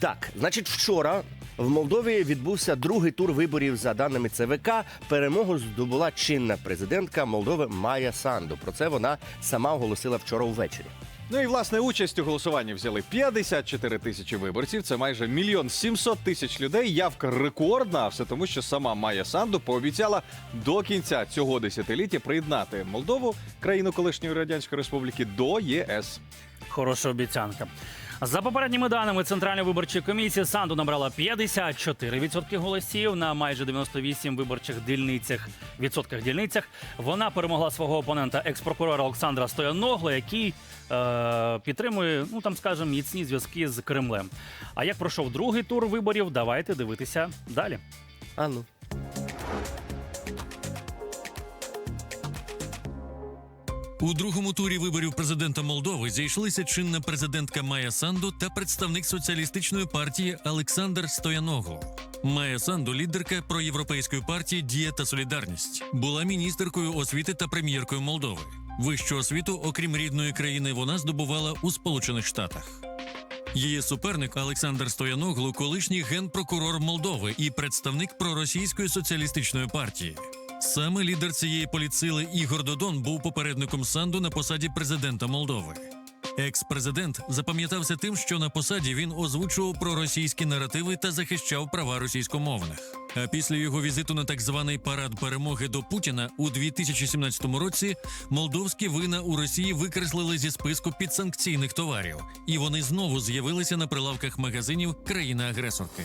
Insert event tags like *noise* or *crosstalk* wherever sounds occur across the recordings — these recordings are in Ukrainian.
Так, значить, вчора в Молдові відбувся другий тур виборів за даними ЦВК. Перемогу здобула чинна президентка Молдови Майя Санду. Про це вона сама оголосила вчора ввечері. Ну і власне участь у голосуванні взяли 54 тисячі виборців. Це майже мільйон 700 тисяч людей. Явка рекордна. а Все тому, що сама Майя Санду пообіцяла до кінця цього десятиліття приєднати Молдову, країну колишньої радянської республіки, до ЄС. Хороша обіцянка. За попередніми даними Центральної виборчої комісії Санду набрала 54% голосів на майже 98 виборчих дільницях відсотках дільницях. Вона перемогла свого опонента екс-прокурора Олександра Стояногла, який е, підтримує, ну там скажемо, міцні зв'язки з Кремлем. А як пройшов другий тур виборів, давайте дивитися далі. А У другому турі виборів президента Молдови зійшлися чинна президентка Майя Санду та представник соціалістичної партії Олександр Стояноглу. Майя Санду, лідерка проєвропейської партії Дія та Солідарність, була міністеркою освіти та прем'єркою Молдови. Вищу освіту, окрім рідної країни, вона здобувала у Сполучених Штатах. Її суперник Олександр Стояноглу, колишній генпрокурор Молдови і представник проросійської соціалістичної партії. Саме лідер цієї поліцили Ігор Додон був попередником Санду на посаді президента Молдови. Екс-президент запам'ятався тим, що на посаді він озвучував проросійські наративи та захищав права російськомовних. А після його візиту на так званий парад перемоги до Путіна у 2017 році молдовські вина у Росії викреслили зі списку підсанкційних товарів, і вони знову з'явилися на прилавках магазинів країни-агресорки.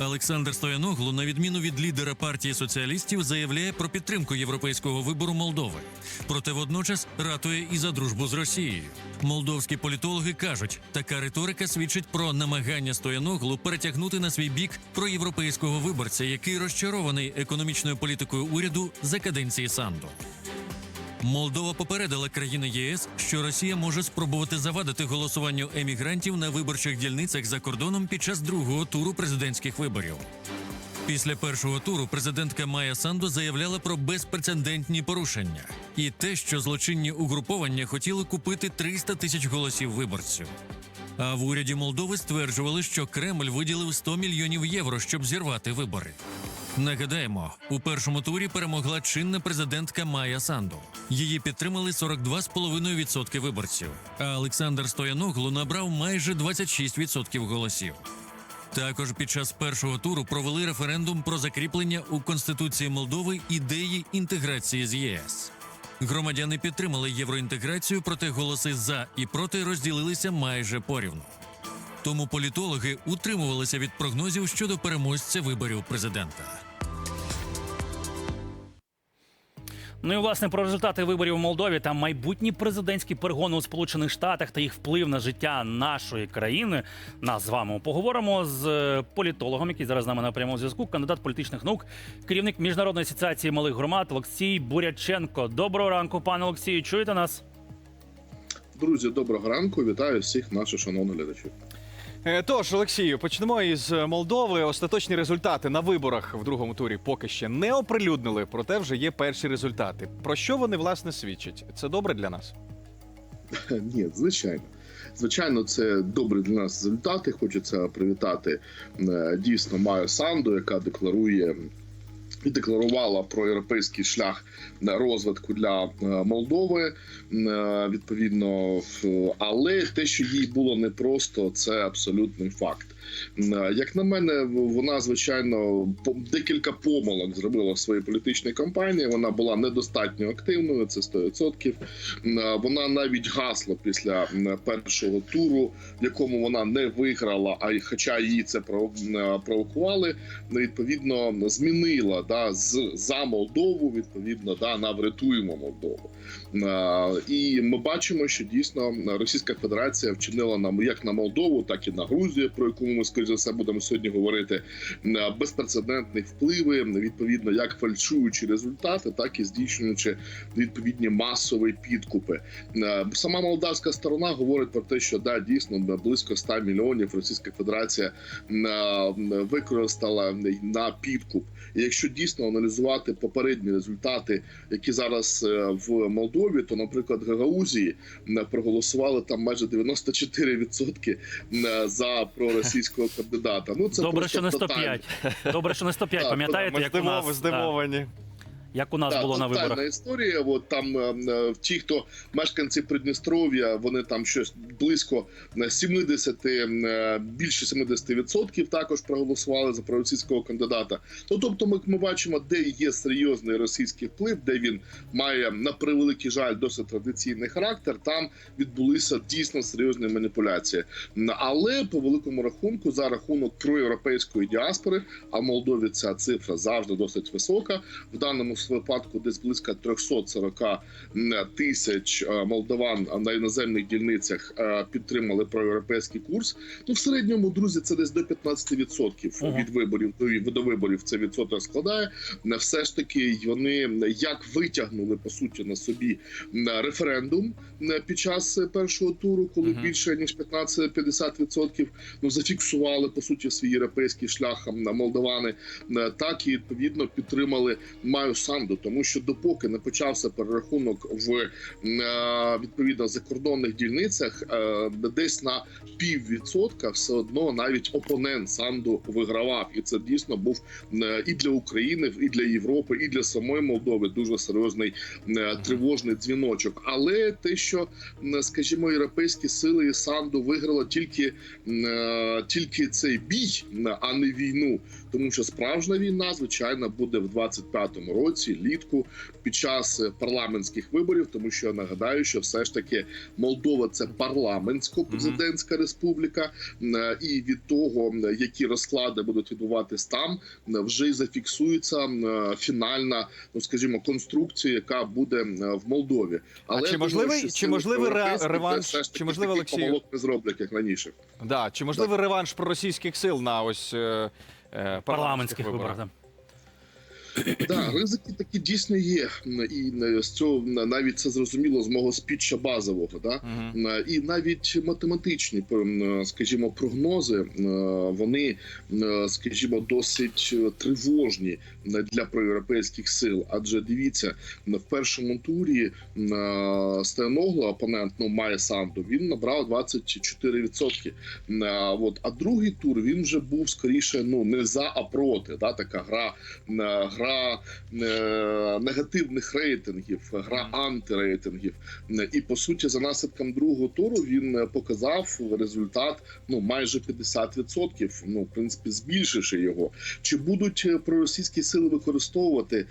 Олександр Стояноглу, на відміну від лідера партії соціалістів, заявляє про підтримку європейського вибору Молдови. Проте водночас ратує і за дружбу з Росією. Молдовські політологи кажуть, така риторика свідчить про намагання Стояноглу перетягнути на свій бік проєвропейського виборця, який розчарований економічною політикою уряду за каденції Санду. Молдова попередила країни ЄС, що Росія може спробувати завадити голосуванню емігрантів на виборчих дільницях за кордоном під час другого туру президентських виборів. Після першого туру президентка Майя Санду заявляла про безпрецедентні порушення і те, що злочинні угруповання хотіли купити 300 тисяч голосів виборців. А в уряді Молдови стверджували, що Кремль виділив 100 мільйонів євро, щоб зірвати вибори. Нагадаємо, у першому турі перемогла чинна президентка Майя Санду. Її підтримали 42,5% виборців. А Олександр Стояноглу набрав майже 26% голосів. Також під час першого туру провели референдум про закріплення у Конституції Молдови ідеї інтеграції з ЄС. Громадяни підтримали євроінтеграцію, проте голоси за і проти розділилися майже порівну. Тому політологи утримувалися від прогнозів щодо переможця виборів президента. Ну і власне про результати виборів в Молдові та майбутні президентські перегони у Сполучених Штатах та їх вплив на життя нашої країни. Нас з вами поговоримо з е, політологом, який зараз з нами на прямому зв'язку, кандидат політичних наук, керівник міжнародної асоціації малих громад Олексій Буряченко. Доброго ранку, пане Олексію. Чуєте нас? Друзі, доброго ранку. Вітаю всіх наших шановних глядачів. Е, Тож, Олексію, почнемо із Молдови. Остаточні результати на виборах в другому турі поки ще не оприлюднили, проте вже є перші результати. Про що вони власне свідчать? Це добре для нас? *laughs* Ні, звичайно. Звичайно, це добре для нас результати. Хочеться привітати е, дійсно Маю Санду, яка декларує декларувала про європейський шлях розвитку для е, Молдови. Е, Відповідно, але те, що їй було непросто, це абсолютний факт. Е, Як на мене, вона звичайно декілька помилок зробила в своїй політичній кампанії. Вона була недостатньо активною, це 100%. Е, Вона навіть гасла після першого туру, в якому вона не виграла, а хоча її це е, провокували, ну, відповідно змінила да з за Молдову. Відповідно, да на врятуємо Молдову. Е, І ми бачимо, що дійсно Російська Федерація вчинила нам як на Молдову, так і на Грузію, про яку ми скоріш за все будемо сьогодні говорити. Безпрецедентні впливи, відповідно, як фальшуючи результати, так і здійснюючи відповідні масові підкупи. Е, Сама молдавська сторона говорить про те, що да, дійсно близько 100 мільйонів Російська Федерація е, використала на підкуп. І якщо дійсно аналізувати попередні результати, які зараз е, в Молдові, то, наприклад, Гагаузії проголосували там майже 94% е, за проросійські проросійського кандидата. Ну це Добре, що не тотальна- 105. Добре, що не 105. Так, Пам'ятаєте, як у нас, здивовані, здивовані. да, як у нас Так, було на виборах? історія. От там е, е, ті, хто мешканці Придністров'я, вони там щось близько е, 70, е, більше 70% також проголосували за проросійського кандидата. Ну тобто, ми, ми бачимо, де є серйозний російський вплив, де він має на превеликий жаль досить традиційний характер. Там відбулися дійсно серйозні маніпуляції. Але по великому рахунку, за рахунок проєвропейської діаспори, а в Молдові ця цифра завжди досить висока. В даному випадку десь близько 340 тисяч е, молдаван на іноземних дільницях е, підтримали проєвропейський курс. Ну в середньому, друзі, це десь до 15% Ага. від виборів до, виборів. Це відсоток складає. Не все ж таки вони як витягнули по суті на собі референдум е, під час е, першого туру, коли Мгм. більше ніж 15-50% ну зафіксували по суті свій європейський шлях на молдавани, е, так і відповідно підтримали Маю Санду, тому що допоки не почався перерахунок в е, відповідно закордонних дільницях, е, десь на піввідсотка все одно навіть опонент Санду вигравав, і це дійсно був е, і для України, і для Європи, і для самої Молдови дуже серйозний тривожний дзвіночок. Але те, що скажімо, європейські сили і Санду виграла тільки, тільки цей бій, а не війну, тому що справжня війна, звичайно, буде в 25-му році, літку, під час е, парламентських виборів, тому що я нагадаю, що все ж таки Молдова це парламентсько-президентська республіка, і від того, які розклади будуть відбуватись там, вже й зафіксується фінальна, ну скажімо, конструкція, яка буде в Молдові. А чи можливий- чи можливий ре- реванш- таки чи можливо, Олексію? помилок не зроблять, як раніше. Да, чи можливий реванш проросійських сил на ось е, е, Парламентських виборах. да. Да, *clears throat* ризики такі дійсно є, і е, з цього навіть це зрозуміло з мого спіччя базового. Да? Мгм. Е, І навіть математичні, скажімо, прогнози вони, скажімо, досить е, тривожні для проєвропейських сил. Адже дивіться, в першому турі е, Стояногло, опонент ну має Санду, він набрав 24%. Е, От, а другий тур він вже був скоріше ну не за, а проти. Да? Така гра, е, гра е, негативних рейтингів, гра антирейтингів. І по суті, за наслідком другого туру він е, показав результат ну майже 50%, Ну, в принципі, збільшивши його. Чи будуть е, проросійські сили використовувати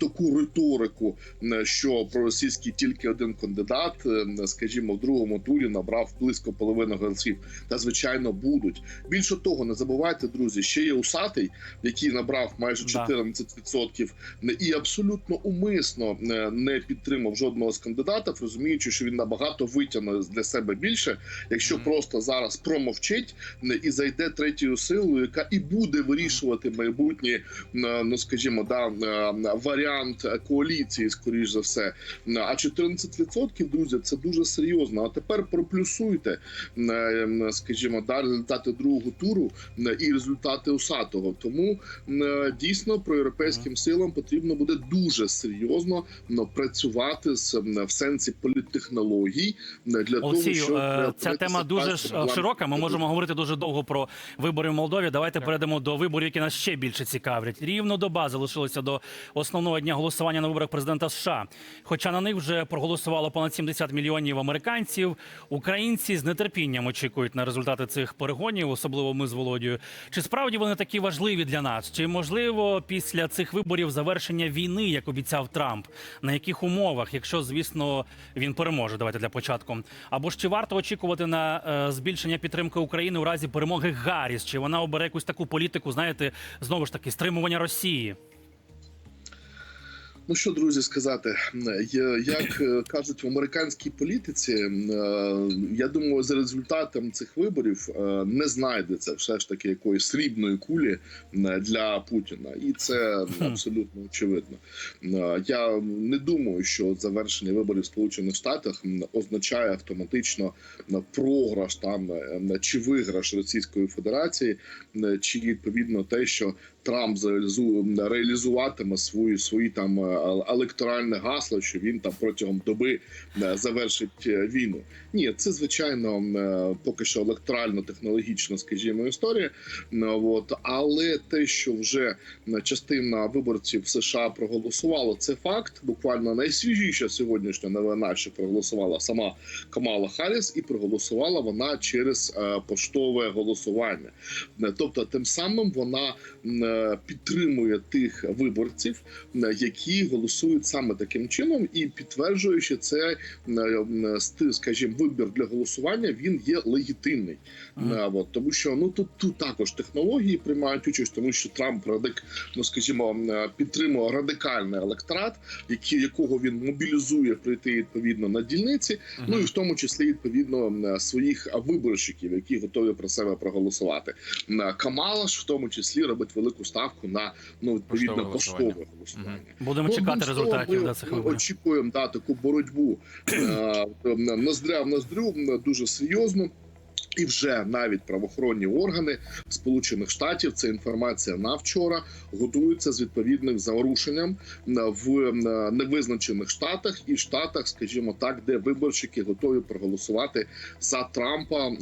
таку риторику, що проросійський тільки один кандидат, скажімо, в другому турі набрав близько половини голосів? Та звичайно будуть. Більше того, не забувайте, друзі, ще є усатий, який набрав майже Да. 14%, не- і абсолютно умисно е, не підтримав жодного з кандидатів, розуміючи, що він набагато витягне для себе більше, якщо просто зараз промовчить не, і зайде третьою силою, яка і буде вирішувати майбутнє, е, ну скажімо, да е, варіант коаліції, скоріш за все. Е, А 14%, друзі, це дуже серйозно. А тепер проплюсуйте, е, скажімо, да, результати другого туру е, і результати усатого. Тому е, дійсно проєвропейським силам потрібно буде дуже серйозно ну, працювати з в сенсі політтехнологій е, для того, щоб е, е, ця тема дуже першому широка. Ми можемо говорити дуже довго про вибори в Молдові. Давайте перейдемо до виборів, які нас ще більше цікавлять. Рівно доба залишилося до основного дня голосування на виборах президента США. Хоча на них вже проголосувало понад 70 мільйонів американців. Українці з нетерпінням очікують на результати цих перегонів, особливо ми з Володією. Чи справді вони такі важливі для нас? Чи можливо після цих виборів завершення війни, як обіцяв Трамп? На яких умовах, якщо звісно він переможе? Давайте для початку. Або ж чи варто очікувати на е, збільшення підтримки України у разі перемоги Гарріс? Чи вона обере якусь таку політику, знаєте, знову ж таки стримування Росії? Ну що, друзі, сказати, як е, кажуть в американській політиці, е, я думаю, за результатом цих виборів е, не знайдеться все ж таки якоїсь срібної кулі для Путіна, і це абсолютно очевидно. Я не думаю, що завершення виборів в Сполучених Штатах означає автоматично програш там чи виграш Російської Федерації, чи відповідно те, що Трамп реалізуватиме свої свої там електоральне гасло, що він там протягом доби е, завершить е, війну. Ні, це звичайно е, поки що електорально технологічно, скажімо, історія. Е, От але те, що вже е, частина виборців США проголосувала, це факт. Буквально найсвіжіша сьогоднішня новина, що проголосувала сама Камала Харріс, і проголосувала вона через е, поштове голосування. Е, Тобто, тим самим вона е, підтримує тих виборців, е, які голосують саме таким чином, і підтверджуючи це, е, скажімо, вибір для голосування він є легітимний. Мгм. Е, От, тому що ну тут тут також технології приймають участь, тому що Трамп радик, ну скажімо, е, підтримує радикальний електорат, який якого він мобілізує прийти відповідно на дільниці. Ну і в тому числі відповідно своїх виборщиків, які готові про себе проголосувати. Камала ж в тому числі робить велику ставку на ну відповідно Поштове поштове голосування. голосування. Будемо чекати результатів ми до цих виборів. Очікуємо да, таку боротьбу е, ноздря в ноздрю дуже серйозно. І вже навіть правоохоронні органи Сполучених Штатів це інформація на вчора готуються з відповідним зарушенням е, в е, невизначених штатах і штатах, скажімо так, де виборщики готові проголосувати за Трампа, е,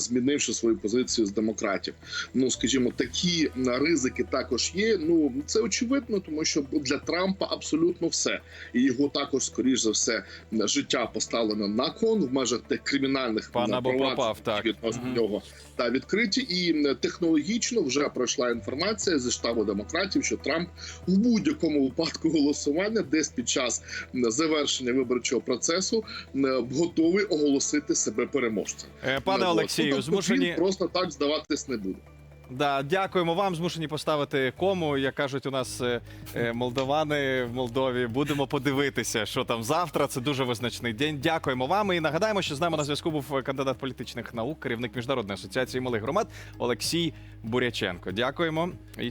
змінивши свою позицію з демократів. Ну скажімо, такі ризики також є. Ну це очевидно, тому що для Трампа абсолютно все, і його також, скоріш за все, життя поставлено на кон в межах тих кримінальних Пан або проваджень, так. Відносно Мгм. нього та відкриті, і технологічно вже пройшла інформація зі штабу демократів, що Трамп в будь-якому випадку голосування, десь під час завершення виборчого процесу, готовий оголосити себе переможцем. Е, Пане Ну. Олексію, тобто змушені просто так здаватись не буде. Да, дякуємо вам. Змушені поставити кому. Як кажуть, у нас е, е, молдовани в Молдові. Будемо подивитися, що там завтра. Це дуже визначний день. Дякуємо вам. І нагадаємо, що з нами на зв'язку був кандидат політичних наук, керівник міжнародної асоціації малих громад Олексій Буряченко. Дякуємо і